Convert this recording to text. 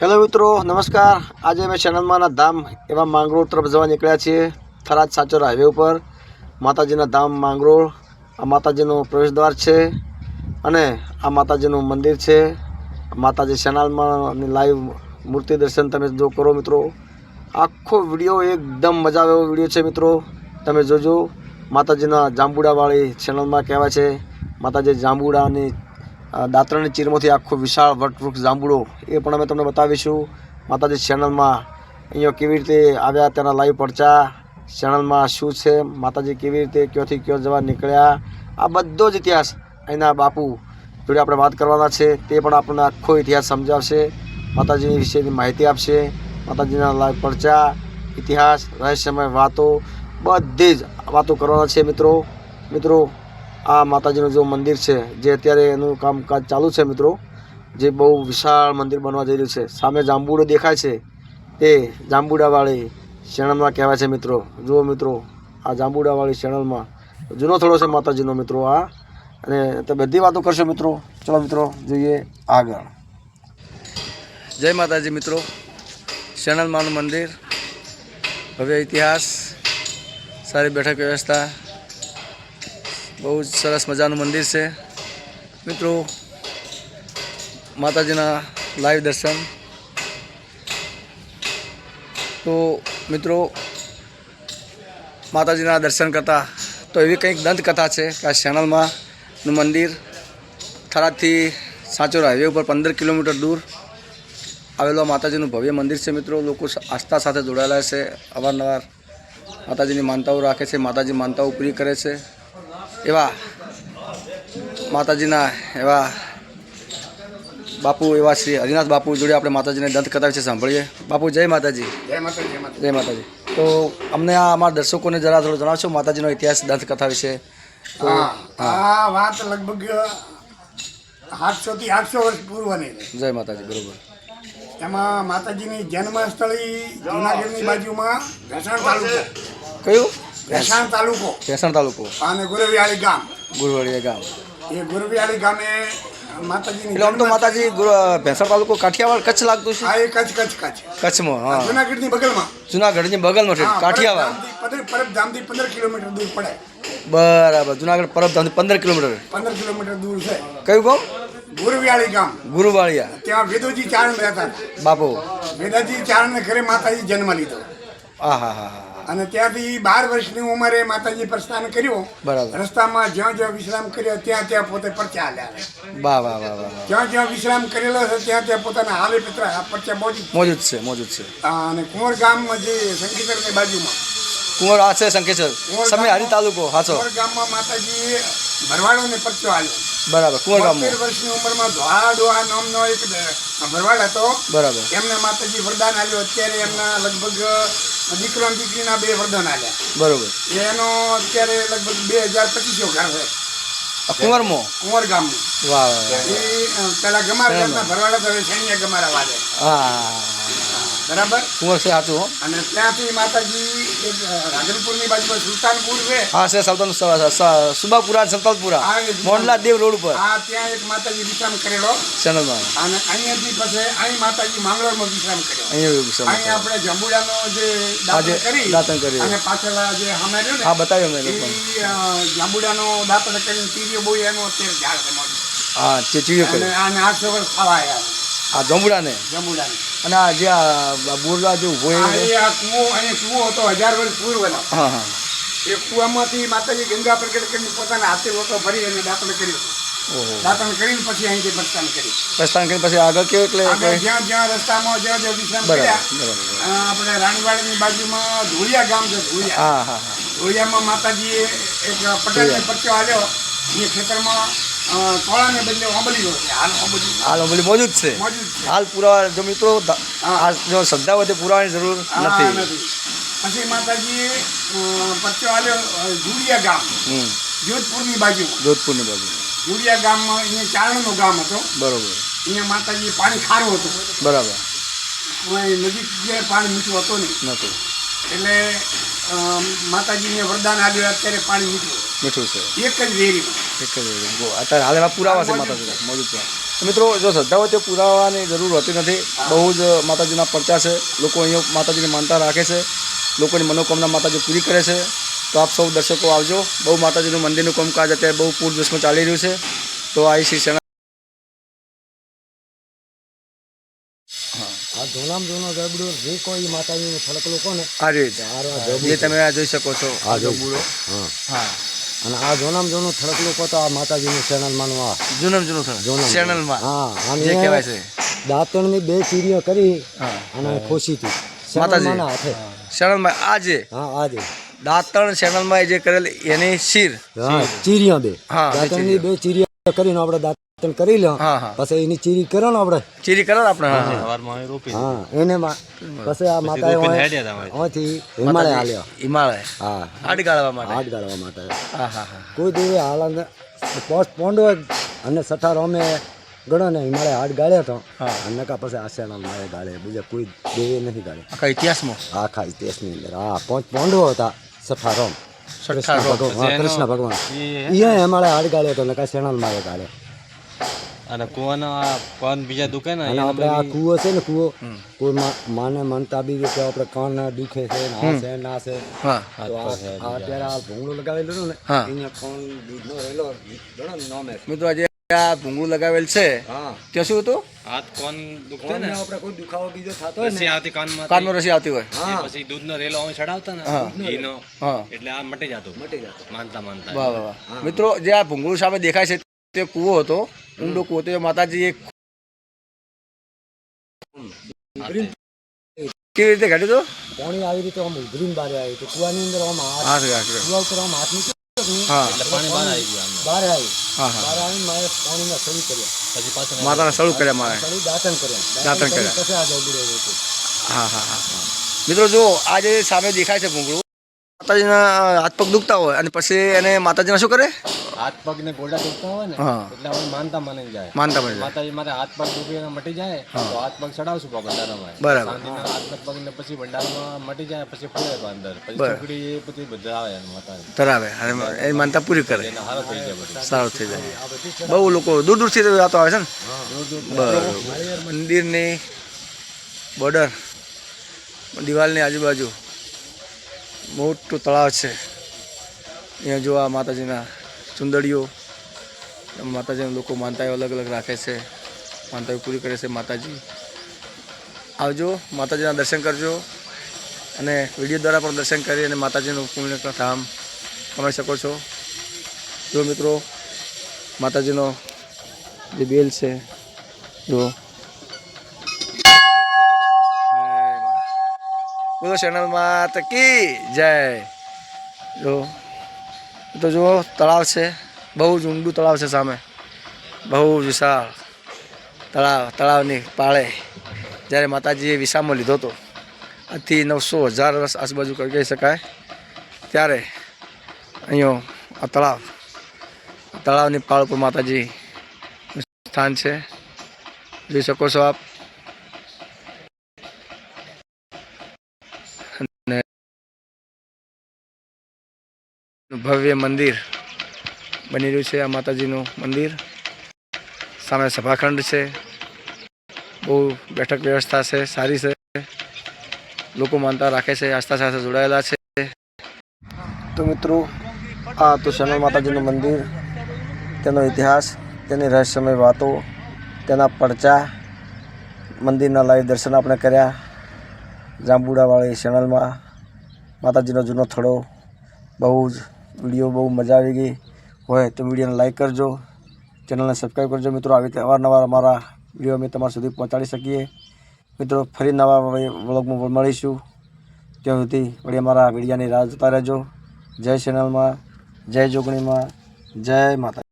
Hello મિત્રો, નમસ્કાર. આજે અમે શરણમાના ધામ એવા માંગરોળ તરફ જવા નીકળ્યા છીએ. થરાદ સાચોર હાઈવે ઉપર માતાજીના ધામ માંગરોળ, આ માતાજીનું પ્રવેશદ્વાર છે અને આ માતાજીનું મંદિર છે. માતાજી શેનાલમાં લાઈવ મૂર્તિ દર્શન તમે જો કરો મિત્રો. આખો વીડિયો એકદમ મજા આવે એવો વીડિયો છે મિત્રો. તમે જોજો, માતાજીના જાંબુડાવાળી ચેનલમાં કહેવાય છે, માતાજી જાંબુડાની અ, દાંતરણની ચીરમાંથી આખો વિશાળ વટવૃક્ષ જાંબુડો એ પણ અમે તમને બતાવીશું. માતાજી ચેનલમાં અહીંયા કેવી રીતે આવ્યા તેના લાઈવ પડચા ચેનલમાં શું છે માતાજી કેવી રીતે ક્યાંથી ક્યો જવા નીકળ્યા આ બધો જ ઇતિહાસ અહીંના બાપુ જોડે આપણે વાત કરવાના છે. તે પણ આપણને આખો ઇતિહાસ સમજાવશે. માતાજી વિશેની માહિતી આપશે. માતાજીના લાઈવ પડચા ઇતિહાસ રહસ્યમય વાતો બધી જ વાતો કરવાના છે મિત્રો. મિત્રો આ માતાજીનું જો મંદિર છે, જે અત્યારે એનું કામકાજ ચાલુ છે મિત્રો, જે બહુ વિશાળ મંદિર બનવા જઈ રહ્યું છે. સામે જાંબુડો દેખાય છે. તે જાંબુડાવાળી ચેનલમાં કહેવાય છે મિત્રો. જુઓ મિત્રો, આ જાંબુડાવાળી ચેનલમાં જૂનો થોડો છે માતાજીનો મિત્રો આ. અને તો બધી વાતો કરશો મિત્રો. ચલો મિત્રો, જોઈએ આગળ. જય માતાજી મિત્રો. શેનલમાનું મંદિર, ભવ્ય ઇતિહાસ, સારી બેઠક વ્યવસ્થા બહુ જ સરસ મજાનું મંદિર છે. મિત્રો, માતાજીના લાઈવ દર્શન. તો મિત્રો, માતાજીના દર્શન કરતા, તો એવી કંઈક દંતકથા છે કે આ શેણલમાંનું મંદિર થરાદથી સાચોર હાઈવે ઉપર પંદર કિલોમીટર દૂર આવેલું માતાજીનું ભવ્ય મંદિર છે મિત્રો. લોકો આસ્થા સાથે જોડાયેલા છે. અવારનવાર માતાજીની માનતાઓ રાખે છે. માતાજી માનતાઓ પૂરી કરે છે. એવા માતાજીના એવા બાપુ એવા શ્રી હરિનાથ બાપુ જોડે આપણે માતાજીને દંત કથા વિશે સાંભળીએ. બાપુ જય માતાજી. જય માતા જય માતાજી. તો અમને આ અમારા દર્શકોને જરા થોડું જણાવશો માતાજીનો ઇતિહાસ દંત કથા વિશે? આ વાત લગભગ સાતસો થી આઠસો વર્ષ પૂર્વની જય માતાજી બરોબર. એમાં માતાજીની જન્મસ્થળી જૂનાગઢની બાજુમાં ભેસાણ તાલુકો. કયું? ભેસાણ તાલુકો. ભેસણ તાલુકો. અને ગુરવિયાળી ગામ. ગુરવાળીયા ગામ. એ ગુરવિયાળી ગામે માતાજી એટલે આમ તો માતાજી ભેંસણ તાલુકો કાઠિયાવાડ કચ્છ લાગતું છે? હા એ કચ્છ કચ્છ કચ્છ. કચ્છમાં હા. જુનાગઢની બગલમાં. જુનાગઢની બગલમાં છે કાઠિયાવાડ. પરબધામથી- પંદર કિલોમીટર દૂર પડે. બરાબર જુનાગઢ પરબધામથી પંદર કિલોમીટર. પંદર કિલોમીટર દૂર છે. કયું ગામ? ગુરવિયાળી ગામ. ગુરુવાડિયા ત્યાં વેદોજી ચારણ રહેતા બાપુ. વેદાજી ચારણને ઘરે માતાજી જન્મ લીધો. હા હા હા અને ત્યાંથી બાર વર્ષની ઉંમરે માતાજી પ્રસ્થાન કર્યું. રસ્તામાં જ્યાં જ્યાં વિશ્રામ કર્યો ત્યાં ત્યાં પોતે પરચા હાલ્યા વાહ વાહ વાહ વાહ વાહ. જ્યાં જ્યાં વિશ્રામ કરેલો છે ત્યાં ત્યાં પોતાના હાલે પિત્ર પરચા મોજુદ મોજુદ છે મોજુદ છે. અને કુંવર ગામ જે સંકીર્તનની બાજુમાં. કુંવર આ છે સંકેશ્વર સમય હરી તાલુકો હાચો કુંવર ગામમાં ભરવાડો ભરવાડોને પરચો હાલ્યો બરાબર કુંવર ગામમાં. વર્ષની ઉંમરમાં ધોળા ડોહા નામનો એક ભરવાડ હતો. બરાબર. એમને માતાજી વરદાન આલ્યો અત્યારે એમના લગભગ દીકરો અને દીકરીના બે વરદાન આલ્યા. બરોબર. એનો અત્યારે લગભગ બે હજાર પચીસો ઘર છે આ કુંવરમાં? કુંવર ગામનું. વાહ. એ પેલા ગમારા ભરવાડા તો હવે ગમારા વાલે હા. બરાબર? કુંવર છે સાચું અને ત્યાંથી માતાજી રાધનપુરની બાજુમાં સુલતાનપુર છે. હા છે સાવધાન સુબાપુરા સંતાલપુરા હા, એ દેવ રોડ ઉપર. આ ત્યાં એક માતાજી વિશ્રામ કરેલો. ચેનલમાં અને અહીંયાથી પછી અહીં માતાજી માંગરોળમાં વિશ્રામ કર્યો. અહીંયા વિશ્રામ અહીં આપણે જંબુડાનો જે હા, દાંતણ કરી દાંતણ કર્યું. અને પાછળ જે અમે રહ્યો ને હા બતાવ્યો મેં લોકો જાંબુડાનો દાંતણ કરીને તીર્યો બોય એનો અત્યારે ઝાડ છે મોટું. હા તે ચીવ્યો અને આઠસો વર્ષ ખાવા આવ્યા. આ જંબુડાને? જંબુડાને. અને આ જે આ બોરડા જે ઊભો આ કૂવો અહીં કૂવો હતો હજાર વર્ષ પૂર્વનો. હા હા. એ કૂવામાંથી માતાજી ગંગા પ્રગટ કરીને પોતાના હાથે લોટો ભરી અને દાંતણ કર્યું. કરીને પછી અહીંથી પ્રસ્થાન કર્યું. પ્રસ્થાન કરીને પછી આગળ કેવું એટલે જ્યાં જ્યાં રસ્તામાં જ્યાં જ્યાં વિશ્રામ કર્યા આપણે રાણીવાડીની બાજુમાં ધોળિયા ગામ છે ધોળિયા. હા હા હા. ધોળિયામાં માતાજીએ એક પટેલને પટ્યો આલ્યો. એ ખેતરમાં અ, તોળાને બદલે ઓંબલીઓ છે. હાલ ઓંબલી. હાલ ઓલી મોજૂદ છે. હાલ પુરાવા જો મિત્રો આ જો શ્રદ્ધા વધે પુરાવાની જરૂર નથી. પછી માતાજીએ અ, પરચો આલ્યો અ, ગામ. જોધપુરની બાજુ. જોધપુરની બાજુ. ધુળિયા ગામમાં અહીંયા ચારણનો ગામ હતો. બરોબર. અહીંયા માતાજી પાણી ખારું હતું. બરાબર. નજીક જે પાણી મીઠું હતું નહીં. નહોતું એટલે માતાજીને વરદાન આવ્યું અત્યારે પાણી મીઠું મીઠું છે. એક જ વેરીમાં. એક જ વેરી જો અત્યારે હાલ એવા પુરાવા છે માતાજીના મોજૂદ તો મિત્રો જો શ્રદ્ધા હોય તો પુરાવાની જરૂર હોતી નથી. બહુ જ માતાજીના પડચા છે. લોકો અહીંયા માતાજીની માનતા રાખે છે. લોકોની મનોકામના માતાજી પૂરી કરે છે. તો આપ સૌ દર્શકો આવજો. બહુ માતાજીનું મંદિરનું કામકાજ અત્યારે બહુ પૂરજોશમાં ચાલી રહ્યું છે. તો આ શ્રી જોનામ જોનો ગરબડો જે કોઈ માતાજીને ફળકલો કોને આ રીત આ જે તમે આ જોઈ શકો છો આ ગરબડો હા. હા. અને આ જોનામ જોનો ફળક લોકો તો આ માતાજીનું ચેનલ માનવા જૂનમ જૂનું ફળક ચેનલમાં. હા જે કહેવાય છે. દાંતણની બે ચીરીઓ કરી અને ખુશીથી માતાજી. હાથે. ચેનલમાં આજે હા આજે દાંતણ ચેનલમાં જે કરેલ એની શીર. ચીરીઓ બે. હા, બે દાંતણની બે ચીરીઓ કરીને આપણે દાંતણ કરી લો. પછી એની ચીરી કરો ને આપણે. ચીરી કરો આપણે હા હા. એને પછી આ માતા અહીંથી હિમાલય હાલ્યો હિમાલય. હા. આડ ગાળવા માટે. હાથ ગાળવા માટે. કોઈ દેવી હાલંદ પોસ્ટ પોંડો અને સઠાર અમે ગણો ને હિમાલય હાથ ગાળ્યો તો અને કા પછી આશેના મારે ગાળે. બીજા કોઈ દેવી નથી ગાળે. આખા ઇતિહાસમાં? આખા ઇતિહાસની અંદર. હા પાંચ પોંડો હતા સઠારોમ કૃષ્ણ ભગવાન કૃષ્ણ ભગવાન એ અમારે હાડ ગાળ્યો તો નકા શેણાલ મારે ગાળ્યો અને કુવાનો પન બીજા દુખે ને આપણે આ કૂવો છે ને કૂવો કોઈ માને માનતા બી કે આપણે કાન દુખે છે ને આ છે ને છે. અત્યારે આ ભૂંગળો લગાવેલો ને. અહીંયા કોણ દૂધનો રહેલો ઘણો નામે મિત્રો આજે આ ભૂંગળું લગાવેલ છે. ત્યાં શું હતું? હાથ કોન દુખતો ને? આપણે કોઈ દુખાવો બીજો થતો હોય પછી ને આવતી કાનમાં કાનમાં રસી આવતી હોય. પછી દૂધનો રેલો અમે ચડાવતા ને. ઘીનો. એટલે આ મટી જતું. મટી જતો. માનતા માનતા. વાહ વાહ મિત્રો જે આ ભૂંગળું સામે દેખાય છે તે કૂવો હતો. ઊંડો કૂવો હતો. માતાજી એક કેવી રીતે કાઢ્યું હતું? પાણી આવી રીતે આમ ઉધરીને બહાર આવ્યું તો કુવાની અંદર આમ હાથ હાથ કુવા ઉપર આમ હાથ નીકળ્યો હા. પાણી બહાર આવી ગયું બહાર આવ્યું હા હા. આવીને મારે પાણીના શરૂ કર્યા. પછી પાછું માતાને શરૂ કર્યા મારે. સળી દાંતણ કર્યા. દાંતણ કર્યા. પછી આ ગબડો હા હા હા મિત્રો જો આ જે સામે દેખાય છે ભૂંગળું માતાજીના હાથ પગ દુખતા હોય અને પછી એને માતાજીના શું કરે? હાથ પગ ને ગોડા દુખતા હોય ને હા. એટલે આપણે માનતા મને જાય. માનતા મને માતાજી મારે હાથ પગ દુખે ને મટી જાય તો હાથ પગ ચડાવશું પા ભંડારામાં. બરાબર. હાથ પગ ને પછી ભંડારામાં મટી જાય પછી ફૂલે તો અંદર. પછી છોકરી એ પછી બધા આવે એમ માતાજી. ધરાવે અને એ માનતા પૂરી કરે. એને હારો થઈ જાય બધું. સારું થઈ જાય. બહુ લોકો દૂર દૂરથી જાતો આવે છે ને? બરાબર. મંદિરની બોર્ડર દિવાલની આજુબાજુ. મોટું તળાવ છે. અહીંયા જો આ માતાજીના ચુંદડીઓ માતાજીના લોકો માનતાઓ અલગ અલગ રાખે છે. માનતાઓ પૂરી કરે છે માતાજી. આવજો, માતાજીના દર્શન કરજો અને વીડિયો દ્વારા પણ દર્શન કરી અને માતાજીનું પુણ્ય ધામ કમાઈ શકો છો. જો મિત્રો, માતાજીનો જે બેલ છે, જો બોલો ચેનલમાં તો કી જય. જો, તો જો તળાવ છે. બહુ જ ઊંડું તળાવ છે સામે. બહુ વિશાળ તળાવ, તળાવની પાળે. જ્યારે માતાજીએ વિસામો લીધો હતો. આજથી નવસો હજાર વર્ષ આજુબાજુ કહી શકાય. ત્યારે અહીંયા આ તળાવ તળાવની પાળ ઉપર માતાજી સ્થાન છે. જોઈ શકો છો આપ. ભવ્ય મંદિર બની રહ્યું છે, આ માતાજીનું મંદિર. સામે સભાખંડ છે. બહુ બેઠક વ્યવસ્થા છે, સારી છે. લોકો માનતા રાખે છે, આસ્થા સાથે જોડાયેલા છે. તો મિત્રો, આ તો શનલ માતાજીનું મંદિર. તેનો ઇતિહાસ, તેની રહસ્યમય વાતો, તેના પડચા મંદિરના લાઈવ દર્શન આપણે કર્યા. જાંબુડાવાળી ચેનલમાં માતાજીનો જૂનો થડો બહુ જ વીડિયો બહુ મજા આવી ગઈ હોય તો વિડીયોને લાઇક કરજો. ચેનલને સબસ્ક્રાઈબ કરજો. મિત્રો, આવી રીતે અવારનવાર અમારા વીડિયો અમે તમારા સુધી પહોંચાડી શકીએ. મિત્રો, ફરી નવા વ્લોગમાં મળીશું. ત્યાં સુધી વળી અમારા વિડીયાની રાહ જોતા રહેજો. જય ચેનલમાં, જય જોગણીમાં, જય માતા